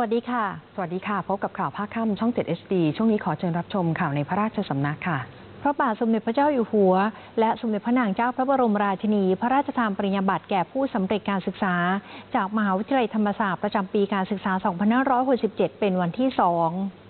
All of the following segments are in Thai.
สวัสดีค่ะ สวัสดีค่ะ พบกับข่าวภาคค่ำช่อง 7 HD ช่วงนี้ขอเชิญรับชมข่าวในพระราชสำนักค่ะ พระบาทสมเด็จพระเจ้าอยู่หัว และสมเด็จพระนางเจ้าพระบรมราชินี พระราชทานปริญญาบัตรแก่ผู้สำเร็จการศึกษา จากมหาวิทยาลัยธรรมศาสตร์ประจำปีการศึกษา 2567 เป็นวันที่ 2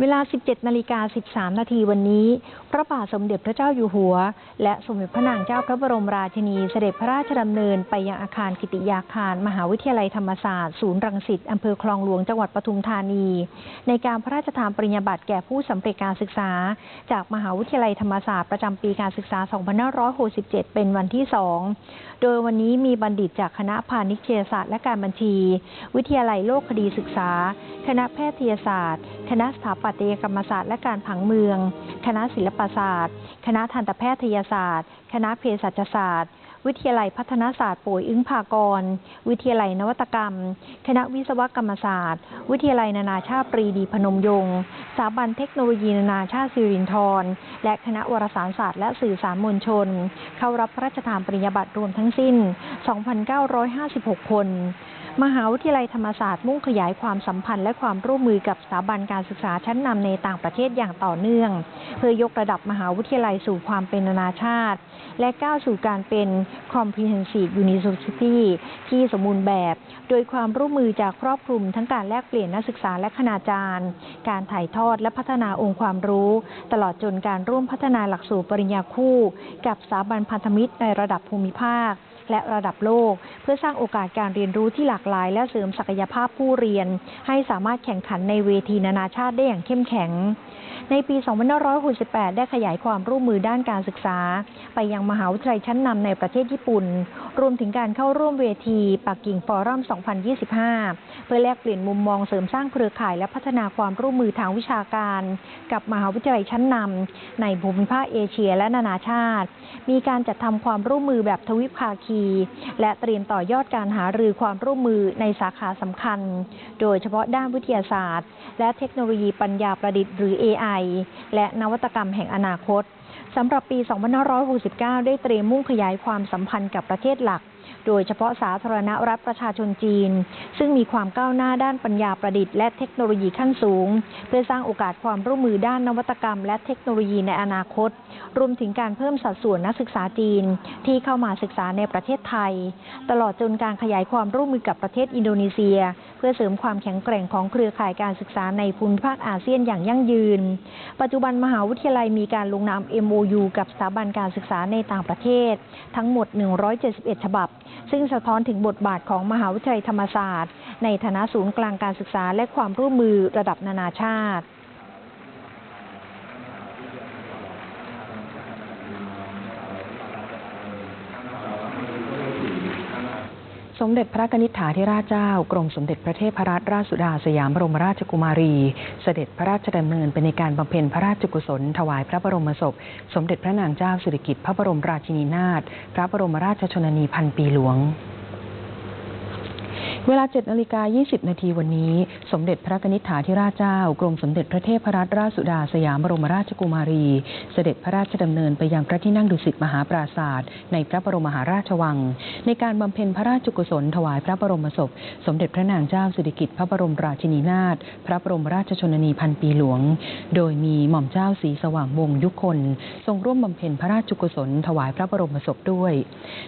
เวลา 17 นาฬิกา 13 นาทีวันนี้ พระบาทสมเด็จพระเจ้าอยู่หัว และสมเด็จพระนางเจ้าพระบรมราชินีเสด็จพระราชดำเนินไปยังอาคารกิติยาคาร มหาวิทยาลัยธรรมศาสตร์ ศูนย์รังสิตอำเภอคลองหลวงจังหวัดปทุมธานี ในการพระราชทานปริญญาบัตรแก่ผู้สำเร็จการศึกษา จากมหาวิทยาลัยธรรมศาสตร์ประจำปีการศึกษา 2567 เป็นวันที่ 2 โดยวันนี้มีบัณฑิตจากคณะพาณิชยศาสตร์และการบัญชี วิทยาลัยโลกคดีศึกษา คณะแพทยศาสตร์ คณะสถาปัตยกรรมศาสตร์และการผังเมือง คณะศิลปศาสตร์ คณะทันตแพทยศาสตร์ คณะเภสัชศาสตร์ วิทยาลัยพัฒนาศาสตร์ป่วยอึ้งภากร วิทยาลัยนวัตกรรม คณะวิศวกรรมศาสตร์ วิทยาลัยนานาชาติปรีดีพนมยงค์สถาบันเทคโนโลยีนานาชาติสิรินธรและคณะวารสารศาสตร์และสื่อสารมวลชน เข้ารับพระราชทานปริญญาบัตรรวมทั้งสิ้น 2,956 คนมหาวิทยาลัยธรรมศาสตร์มุ่งขยายความสัมพันธ์และความร่วมมือกับสถาบันการศึกษาชั้นนำในต่างประเทศอย่างต่อเนื่อง เพื่อยกระดับมหาวิทยาลัยสู่ความเป็นนานาชาติ และก้าวสู่การเป็น Comprehensive University ที่สมบูรณ์แบบ โดยความร่วมมือจากครอบคลุมทั้งการแลกเปลี่ยนนักศึกษาและคณาจารย์ การถ่ายทอดและพัฒนาองค์ความรู้ ตลอดจนการร่วมพัฒนาหลักสูตรปริญญาคู่ กับสถาบันพันธมิตรในระดับภูมิภาค และระดับโลก เพื่อสร้างโอกาสการเรียนรู้ที่หลากหลาย และเสริมศักยภาพผู้เรียน ให้สามารถแข่งขันในเวทีนานาชาติได้อย่างเข้มแข็งในปี 2568 ได้ขยายความร่วมมือด้านการศึกษา ไปยังมหาวิทยาลัยชั้นนำในประเทศญี่ปุ่น รวมถึงการเข้าร่วมเวทีปักกิ่งฟอรัม 2025 เพื่อแลกเปลี่ยนมุมมองเสริมสร้างเครือข่ายและพัฒนาความร่วมมือทางวิชาการ กับมหาวิทยาลัยชั้นนำในภูมิภาคเอเชียและนานาชาติ มีการจัดทำความร่วมมือแบบทวิภาคีและเตรียมต่อยอดการหารือความร่วมมือในสาขาสำคัญ โดยเฉพาะด้านวิทยาศาสตร์ และเทคโนโลยีปัญญาประดิษฐ์หรือ AI และนวัตกรรมแห่งอนาคตสำหรับปี 2569 ได้เตรียมมุ่งขยายความสัมพันธ์กับประเทศหลัก โดยเฉพาะสาธารณรัฐประชาชนจีน ซึ่งมีความก้าวหน้าด้านปัญญาประดิษฐ์และเทคโนโลยีขั้นสูง เพื่อสร้างโอกาสความร่วมมือด้านนวัตกรรม และเทคโนโลยีในอนาคต รวมถึงการเพิ่มสัดส่วนนักศึกษาจีน ที่เข้ามาศึกษาในประเทศไทย ตลอดจนการขยายความร่วมมือกับประเทศอินโดนีเซียเพื่อเสริมความแข็งแกร่งของเครือข่ายการศึกษาในภูมิภาคอาเซียนอย่างยั่งยืน ปัจจุบันมหาวิทยาลัยมีการลงนาม MOU กับสถาบันการศึกษาในต่างประเทศ ทั้งหมด 171 ฉบับ ซึ่งสะท้อนถึงบทบาทของมหาวิทยาลัยธรรมศาสตร์ ในฐานะศูนย์กลางการศึกษาและความร่วมมือระดับนานาชาติ สมเด็จพระนิษฐาธิราชเจ้ากรมสมเด็จพระเทพรัตนราชสุดาสยามบรมราชกุมารี เสด็จพระราชดำเนินไปในการบำเพ็ญพระราชกุศล ถวายพระบรมศพ สมเด็จพระนางเจ้าสิริกิติ์พระบรมราชินีนาถพระบรมราชชนนีพันปีหลวง เวลา 7นาฬิกา 20 นาทีวันนี้ สมเด็จพระนิษฐาธิราชเจ้า กรมสมเด็จพระเทพรัตนราชสุดาสยามบรมราชกุมารี เสด็จพระราชดำเนินไปยังพระที่นั่งดุสิตมหาปราศาสตร์ในพระบรมมหาราชวัง ในการบำเพ็ญพระราชกุศลถวายพระบรมศพ สมเด็จพระนางเจ้าสิริกิติ์พระบรมราชินีนาถพระบรมราชชนนีพันปีหลวง โดยมีหม่อมเจ้าศรีสว่างวงยุคลทรงร่วมบำเพ็ญพระราชกุศลถวายพระบรมศพด้วย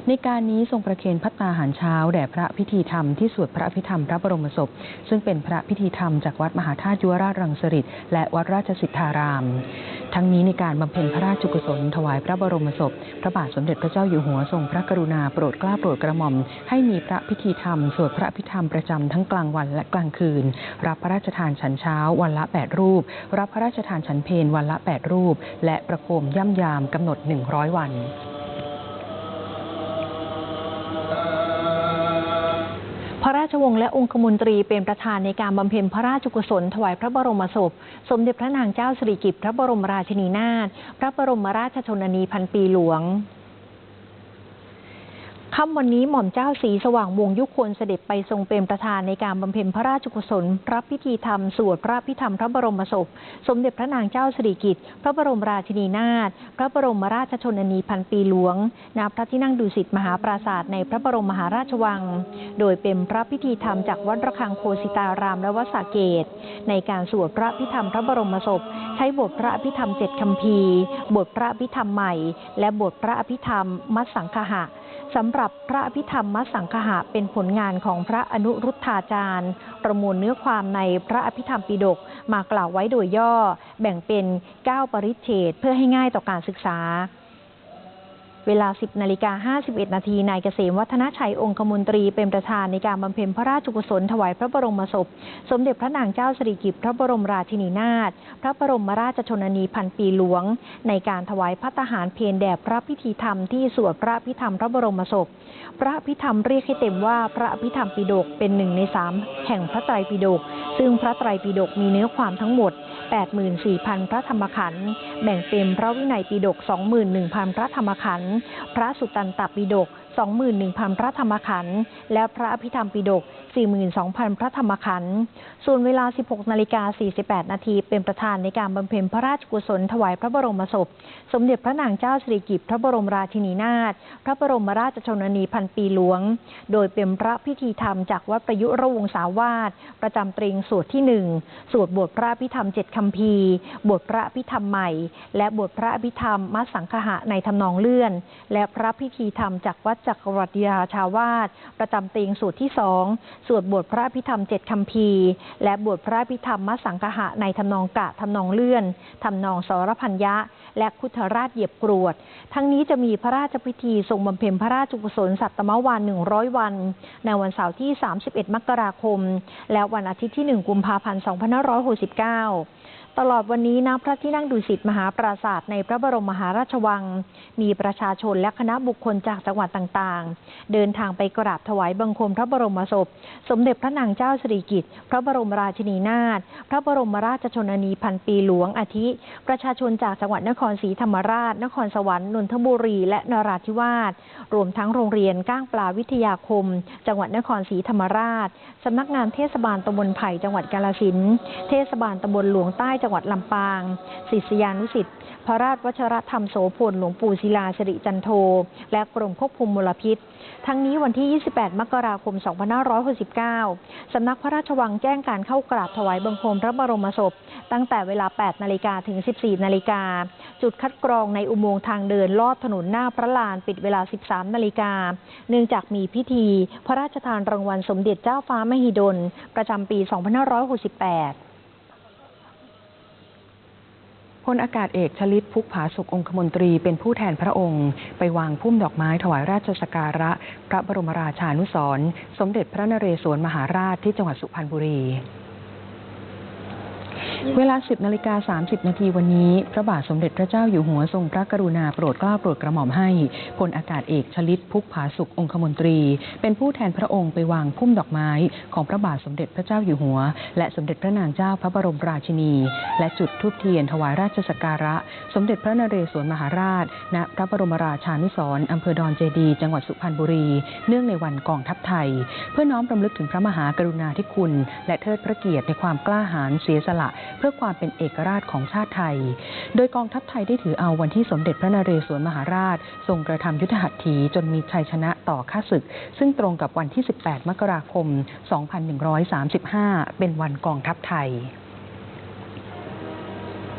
ในการนี้ทรงประเคนพัตตาหารเช้าแด่พระพิธีธรรมที่สวดพระอภิธรรมพระบรมศพ ซึ่งเป็นพระพิธีธรรมจากวัดมหาธาตุยุวราชรังสฤษและวัดราชสิทธาราม ทั้งนี้ในการบำเพ็ญพระราชกุศลถวายพระบรมศพ พระบาทสมเด็จพระเจ้าอยู่หัวทรงพระกรุณาโปรดเกล้าโปรดกระหม่อม ให้มีพระพิธีธรรมสวดพระอภิธรรมประจำทั้งกลางวันและกลางคืน รับพระราชทานฉันเช้าวันละ 8 รูป รับพระราชทานฉันเพลวันละ 8 รูป และประโคมย่ำยามกำหนด 100 วัน ชวงศ์และองคมนตรีเป็นประธานในการบำเพ็ญพระราชกุศลถวายพระบรมศพ สมเด็จพระนางเจ้าสิริกิติ์พระบรมราชินีนาถพระบรมราชชนนีพันปีหลวง ค่ำวันนี้หม่อมเจ้าสีสว่างวงยุคลเสด็จไปทรงเป็นประธานในการบำเพ็ญพระราชกุศลรับพิธีธรรมสวดพระพิธรรมพระบรมศพ สมเด็จพระนางเจ้าสิริกิติ์พระบรมราชินีนาถพระบรมราชชนนีพันปีหลวงณพระที่นั่งดุสิตมหาปราศาสตร์ในพระบรมมหาราชวัง โดยเป็นพระพิธีธรรมจากวัดระฆังโคสิตารามและวัดสาเกต ในการสวดพระพิธรรมพระบรมศพ ใช้บทพระพิธรรมเจ็ดคำพีบทพระพิธรรมใหม่ และบทพระอภิธรรมมัสสังคหะ สำหรับพระอภิธรรมมัสสังคหะเป็นผลงานของพระอนุรุทธาจารย์ ประมวลเนื้อความในพระอภิธรรมปิฎกมากล่าวไว้โดยย่อ แบ่งเป็น 9 ปริเฉดเพื่อให้ง่ายต่อการศึกษา เวลา 10นาฬิกา51 นาที นายเกษมวัฒนชัยองคมนตรีเป็นประธานในการบำเพ็ญพระราชกุศลถวายพระบรมศพ สมเด็จพระนางเจ้าสิริกิติ์พระบรมราชินีนาถ พระบรมราชชนนีพันปีหลวง ในการถวายพัตตาหารเพนแด่พระพิธีธรรมที่สวดพระพิธรรมพระบรมศพ พระพิธรรมเรียกให้เต็มว่าพระพิธรรมปิฎกเป็นหนึ่งในสามแห่งพระไตรปิฎก ซึ่งพระไตรปิฎกมีเนื้อความทั้งหมด 84,000 พระธรรมขันธ์แบ่งเป็นพระวินัยปิฎก21,000 พระธรรมขันธ์พระสุตตันตปิฎก 21,000 พระธรรมขันธ์และพระอภิธรรมปิฎก42,000 พระธรรมขันธ์ส่วนเวลา 16นาฬิกา48 นาทีเป็นประธานในการบำเพ็ญพระราชกุศลถวายพระบรมศพ สมเด็จพระนางเจ้าสิริกิติ์พระบรมราชินีนาถพระบรมราชชนนีพันปีหลวง โดยเป็นพระพิธีธรรมจากวัดประยุรวงศาวาสประจำตรีสวดที่หนึ่งสวดบทพระพิธรรมเจ็ดคำพีร์บทพระพิธรรมใหม่ และบทพระพิธรรมมัสสังคหะในทำนองเลื่อน และพระพิธีธรรมจากวัดจักรวรรดิยาชาวาสประจำตรีสวดที่สองสวดบทพระพิธรรมเจ็ดคำพีร์และบทพระพิธรรมมัสสังคหะในทำนองกะทำนองเลื่อนทำนองสรพัญญะ และคุถราชเหยียบกรวด ทั้งนี้จะมีพระราชพิธีทรงบำเพ็ญพระราชกุศลสัตตมวัน100วัน ในวันเสาร์ที่ 31 มกราคม และวันอาทิตย์ที่ 1 กุมภาพันธ์ 2569 ตลอดวันนี้ณพระที่นั่งดุสิตมหาปราศาสตร์ในพระบรมมหาราชวัง มีประชาชนและคณะบุคคลจากจังหวัดต่างๆ เดินทางไปกราบถวายบังคมพระบรมศพ สมเด็จพระนางเจ้าสิริกิติ์พระบรมราชินีนาถพระบรมราชชนนีพันปีหลวงอาทิ ประชาชนจากจังหวัดนครศรีธรรมราช นครสวรรค์นนทบุรีและนราธิวาสรวมทั้งโรงเรียนก้างปลาวิทยาคม จังหวัดนครศรีธรรมราชสำนักงานเทศบาลตำบลไผ่จังหวัดกาฬสินธุ์เทศบาลตำบลหลวงใต้จังังหวัดลำปางศิษยานุสิษย์พระราชวชรธรรมโสพลหลวงปู่ศิลาสิริจันโท และกรมควบคุมมลพิษ ทั้งนี้วันที่ 28 มกราคม 2569 สำนักพระราชวังแจ้งการเข้ากราบถวายบังคมพระบรมศพ ตั้งแต่เวลา 8 นาฬิกาถึง 14 นาฬิกา จุดคัดกรองในอุโมงค์ทางเดินลอดถนนหน้าพระลานปิดเวลา 13 นาฬิกา เนื่องจากมีพิธี พระราชทานรางวัลสมเด็จเจ้าฟ้ามหิดล ประจำปี 2568 พ ลอากาศเอกชลิตพุกผาสุกองคมนตรีเป็นผู้แทนพระองค์ ไปวางพุ่มดอกไม้ถวายราชสการะ พระบรมราชานุสรสมเด็จพระนเรศวรมหาราชที่จังหวัดสุพรรณบุรี เวลา 10นาฬิกา30 นาทีวันนี้ พระบาทสมเด็จพระเจ้าอยู่หัวทรงพระกรุณาโปรดเกล้าโปรดกระหม่อมให้พลอากาศเอกชลิตพุกผาสุของคมนตรี เป็นผู้แทนพระองค์ไปวางพุ่มดอกไม้ ของพระบาทสมเด็จพระเจ้าอยู่หัว และสมเด็จพระนางเจ้าพระบรมราชินี และจุดธูปเทียนถวายราชสักการะ สมเด็จพระนเรศวรมหาราช ณ พระบรมราชานุสร์อำเภอดอนเจดี จังหวัดสุพรรณบุรี เนื่องในวันกองทัพไทย เพื่อน้อมรำลึกถึงพระมหากรุณาธิคุณ และเทิดพระเกียรติในความกล้าหาญเสียสละเพื่อความเป็นเอกราชของชาติไทย โดยกองทัพไทยได้ถือเอาวันที่สมเด็จพระนเรศวรมหาราช ทรงกระทำยุทธหัตถีจนมีชัยชนะต่อข้าศึก ซึ่งตรงกับวันที่ 18 มกราคม 2135 เป็นวันกองทัพไทย